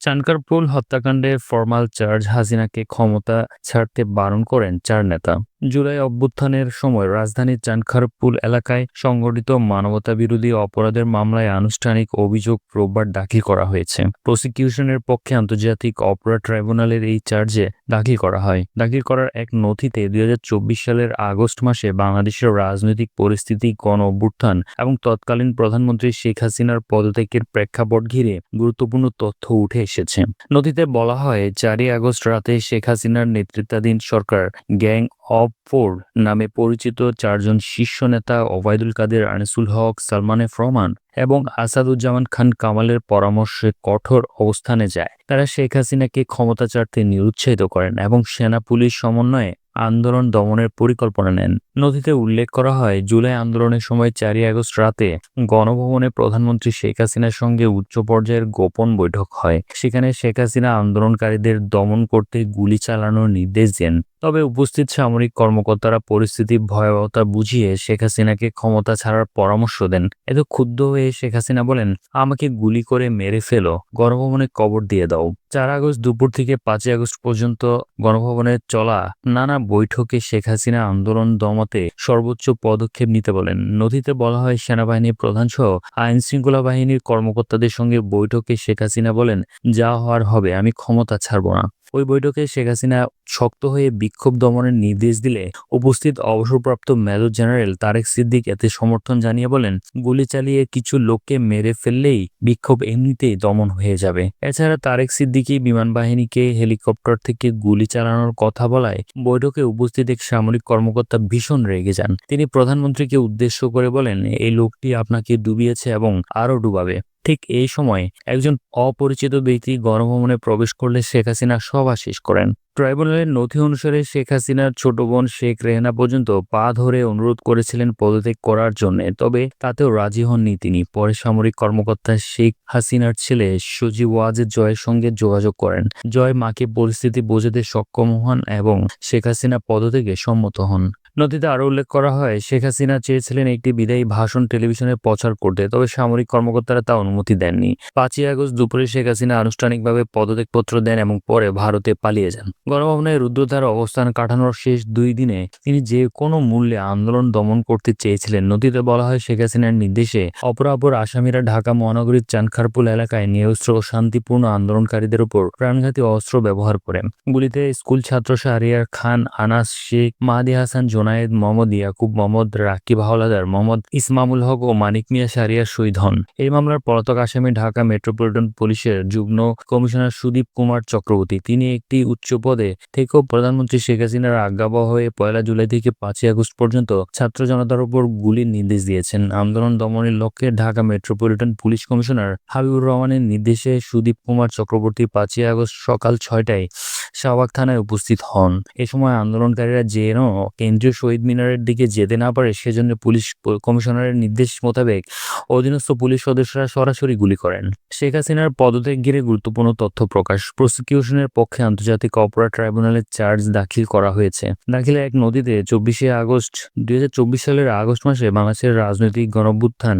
চানকারপুল হত্যাকাণ্ডে formal charge হাসিনাকে ক্ষমতা ছাড়তে বারণ করেন চার নেতা। জুলাই অভ্যুত্থানের সময় রাজধানীর চানখারপুল এলাকায় সংগঠিত মানবতাবিরোধী অপরাধের মামলায় আনুষ্ঠানিক অভিযোগ রোববার দাখিল করা হয়েছে। প্রসিকিউশনের পক্ষে আন্তর্জাতিক অপরাধ ট্রাইব্যুনালের এই চার্জে দাখিল করা হয়। দাখিল করার এক নথিতে দুই হাজার চব্বিশ সালের আগস্ট মাসে বাংলাদেশের রাজনৈতিক পরিস্থিতি, গণ অভ্যুত্থান এবং তৎকালীন প্রধানমন্ত্রী শেখ হাসিনার পদত্যাগের প্রেক্ষাপট ঘিরে গুরুত্বপূর্ণ তথ্য উঠে এসেছে। নথিতে বলা হয়, চারই আগস্ট রাতে শেখ হাসিনার নেতৃত্বাধীন সরকার গ্যাং অফ ফোর নামে পরিচিত চারজন শীর্ষ নেতা ওবায়দুল কাদের, আনিসুল হক, সালমান এফ রহমান এবং আসাদুজ্জামান খান কামালের পরামর্শে কঠোর অবস্থানে যায়। তারা শেখ হাসিনাকে ক্ষমতা চাটতে নিরুৎসাহিত করেন এবং সেনা পুলিশ সমন্বয়ে আন্দোলন দমনের পরিকল্পনা নেন। নথিতে উল্লেখ করা হয়, জুলাই আন্দোলনের সময় চারই আগস্ট রাতে গণভবনে প্রধানমন্ত্রী শেখ হাসিনার সঙ্গে উচ্চ পর্যায়ের গোপন বৈঠক হয়। সেখানে শেখ হাসিনা আন্দোলনকারীদের দমন করতে গুলি চালানোর নির্দেশ দেন। তবে উপস্থিত সামরিক কর্মকর্তারা পরিস্থিতির ভয়াবহতা বুঝিয়ে শেখ হাসিনাকে ক্ষমতা ছাড়ার পরামর্শ দেন। এত ক্ষুব্ধ হয়ে শেখ হাসিনা বলেন, আমাকে গুলি করে মেরে ফেলো, গণভবনে কবর দিয়ে দাও। চার আগস্ট দুপুর থেকে পাঁচই আগস্ট পর্যন্ত গণভবনে চলা নানা বৈঠকে শেখ হাসিনা আন্দোলন দমাতে সর্বোচ্চ পদক্ষেপ নিতে বলেন। নথিতে বলা হয়, সেনাবাহিনীর প্রধান সহ আইন শৃঙ্খলা বাহিনীর কর্মকর্তাদের সঙ্গে বৈঠকে শেখ হাসিনা বলেন, যা হওয়ার হবে, আমি ক্ষমতা ছাড়ব না। ওই বৈঠকে শেখ হাসিনা শক্ত হয়ে বিক্ষোভ দমনের নির্দেশ দিলে উপস্থিত অবসরপ্রাপ্ত মেজর জেনারেল তারেক সিদ্দিক এতে সমর্থন জানিয়ে বলেন, গুলি চালিয়ে কিছু লোককে মেরে ফেললেই বিক্ষোভ এমনিতেই দমন হয়ে যাবে। এছাড়া তারেক সিদ্দিকী বিমান বাহিনীকে হেলিকপ্টার থেকে গুলি চালানোর কথা বলায় বৈঠকে উপস্থিত এক সামরিক কর্মকর্তা ভীষণ রেগে যান। তিনি প্রধানমন্ত্রীকে উদ্দেশ্য করে বলেন, এই লোকটি আপনাকে ডুবিয়েছে এবং আরও ডুবাবে। ঠিক এই সময় একজন অপরিচিত ব্যক্তি গণভবনে প্রবেশ করলে শেখ হাসিনা সভা শেষ করেন। ট্রাইব্যুনালের নথি অনুসারে শেখ হাসিনার ছোট বোন শেখ রেহনা পর্যন্ত পা ধরে অনুরোধ করেছিলেন পদত্যাগ করার জন্য, তবে তাতেও রাজি হননি তিনি। পরে সামরিক কর্মকর্তা শেখ হাসিনার ছেলে সজি ওয়াজেদ জয়ের সঙ্গে যোগাযোগ করেন। জয় মাকে পরিস্থিতি বোঝাতে সক্ষম হন এবং শেখ হাসিনা পদত্যাগে সম্মত হন। নথিতে আরও উল্লেখ করা হয়, শেখ হাসিনা চেয়েছিলেন একটি বিদায়ী ভাষণ টেলিভিশনে প্রচার করতে, তবে সামরিক কর্মকর্তারা তা অনুমতি দেননি। পাঁচই আগস্ট দুপুরে শেখ হাসিনা আনুষ্ঠানিকভাবে পদত্যাগপত্র দেন এবং পরে ভারতে পালিয়ে যান। গণভবনে রুদ্রধার অবস্থান কাটানোর শেষ দুই দিনে তিনি যে কোনো মূল্যে আন্দোলন দমন করতে চেয়েছিলেন নথিতে বলা হয় শেখ হাসিনার নির্দেশে অপরাপর আসামিরা ঢাকা মহানগরীর চানখারপুল এলাকায় নিরস্ত্র ও শান্তিপূর্ণ আন্দোলনকারীদের উপর প্রাণঘাতী অস্ত্র ব্যবহার করেন। গুলিতে স্কুল ছাত্র শাহরিয়ার খান, আনাস শেখ, মাহাদি হাসান জোনায়েদ মোহাম্মদ ইয়াকুব, মোহাম্মদ রাকিব হাওলাদার, মোহাম্মদ ইসমামুল হক ও মানিক মিয়া শাহরিয়ার শহীদ হন এই মামলার পলাতক আসামি ঢাকা মেট্রোপলিটন পুলিশের যুগ্ম কমিশনার সুদীপ কুমার চক্রবর্তী। তিনি একটি উচ্চ পদে থেকেও প্রধানমন্ত্রী শেখ হাসিনার আজ্ঞাবহ হয়ে পয়লা জুলাই থেকে পাঁচই আগস্ট পর্যন্ত ছাত্র জনতার উপর গুলির নির্দেশ দিয়েছেন। আন্দোলন দমনের লক্ষ্যে Dhaka metropolitan police commissioner Habibur রহমানের নির্দেশে সুদীপ কুমার চক্রবর্তী পাঁচই আগস্ট সকাল ছয়টায় শাহবাগ থানায় উপস্থিত হন। এ সময় আন্দোলনকারীরা যেন কেন্দ্রীয় শহীদ মিনারের দিকে যেতে না পারে, সেজন্য পুলিশ কমিশনারের নির্দেশ মোতাবেক অধীনস্থ পুলিশ সদস্যরা সরাসরি গুলি করেন। শেখ হাসিনার পদত্যাগ ঘিরে গুরুত্বপূর্ণ তথ্য প্রকাশ প্রসিকিউশনের পক্ষে আন্তর্জাতিক অপরাধ ট্রাইব্যুনালে চার্জ দাখিল করা হয়েছে। দাখিলে এক নদীতে চব্বিশে আগস্ট দুই হাজার চব্বিশ সালের আগস্ট মাসে বাংলাদেশের রাজনৈতিক গণভ্যুত্থান